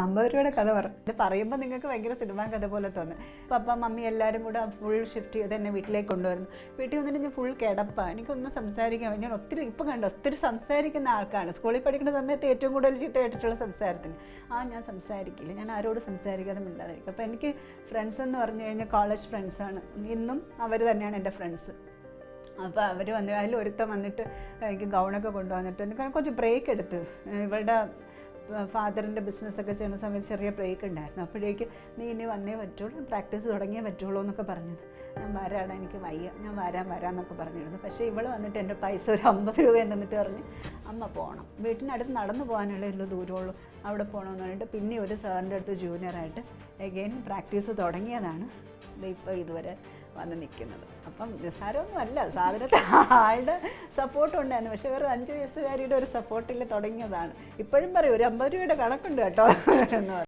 അമ്പത് രൂപയുടെ കഥ പറഞ്ഞു ഇത് പറയുമ്പോൾ നിങ്ങൾക്ക് ഭയങ്കര സിനിമാ കഥ പോലെ തോന്നും. പപ്പ മമ്മി എല്ലാവരും കൂടെ ഫുൾ ഷിഫ്റ്റ് ചെയ്ത് എന്നെ വീട്ടിലേക്ക് കൊണ്ടുവരുന്നു. വീട്ടിൽ വന്നിട്ട് ഞാൻ ഫുൾ കിടപ്പാണ് എനിക്കൊന്നും സംസാരിക്കാൻ ഞാൻ ഒത്തിരി ഇപ്പം കണ്ടു ഒത്തിരി സംസാരിക്കുന്ന ആൾക്കാണ്. സ്കൂളിൽ പഠിക്കുന്ന സമയത്ത് ഏറ്റവും കൂടുതൽ ചീത്ത കേട്ടിട്ടുള്ള സംസാരത്തിന്. ആ ഞാൻ സംസാരിക്കില്ല. ഞാൻ ആരോട് സംസാരിക്കാതെ മിണ്ടാതിരിക്കും. അപ്പോൾ എനിക്ക് ഫ്രണ്ട്സ് എന്ന് പറഞ്ഞു കഴിഞ്ഞാൽ കോളേജ് ഫ്രണ്ട്സാണ് ഇന്നും അവർ തന്നെയാണ് എന്റെ ഫ്രണ്ട്സ് അപ്പോൾ അവർ വന്ന് അതിൽ ഒരുത്തം വന്നിട്ട് എനിക്ക് ഗൗണൊക്കെ കൊണ്ടുവന്നിട്ട് എനിക്ക് കുറച്ച് ബ്രേക്ക് എടുത്ത്. ഇവളുടെ ഫാദറിന്റെ ബിസിനസ്സൊക്കെ ചെയ്യുന്ന സമയത്ത് ചെറിയ ബ്രേക്ക് ഉണ്ടായിരുന്നു. അപ്പോഴേക്ക് നീ ഇനി വന്നേ പറ്റുള്ളൂ പ്രാക്ടീസ് തുടങ്ങിയേ പറ്റുള്ളൂ എന്നൊക്കെ പറഞ്ഞത്. ഞാൻ വരാടാ എനിക്ക് വയ്യ ഞാൻ വരാൻ വരാമെന്നൊക്കെ പറഞ്ഞിരുന്നു. പക്ഷേ ഇവൾ വന്നിട്ട് എന്റെ പൈസ ഒരു അമ്പത് രൂപ എന്നിട്ട് പറഞ്ഞ് അമ്മ പോകണം വീട്ടിനടുത്ത് നടന്നു പോകാനുള്ള ഉള്ളൂ ദൂരമുള്ളൂ അവിടെ പോകണമെന്ന് പറഞ്ഞിട്ട് പിന്നെ ഒരു സാറിന്റെ അടുത്ത് ജൂനിയറായിട്ട് എഗെയിൻ പ്രാക്ടീസ് തുടങ്ങിയതാണ്. ഇപ്പോൾ ഇതുവരെ വന്ന് നിൽക്കുന്നത്. അപ്പം നിസ്സാരമൊന്നും അല്ല. സാധനത്തിൽ ആളുടെ സപ്പോർട്ട് ഉണ്ടായിരുന്നു. പക്ഷെ വേറെ അഞ്ച് വയസ്സുകാരിയുടെ ഒരു സപ്പോർട്ടിൽ തുടങ്ങിയതാണ്. ഇപ്പോഴും പറയും ഒരു അമ്പത് രൂപയുടെ കണക്കുണ്ട് കേട്ടോ എന്ന് പറയും.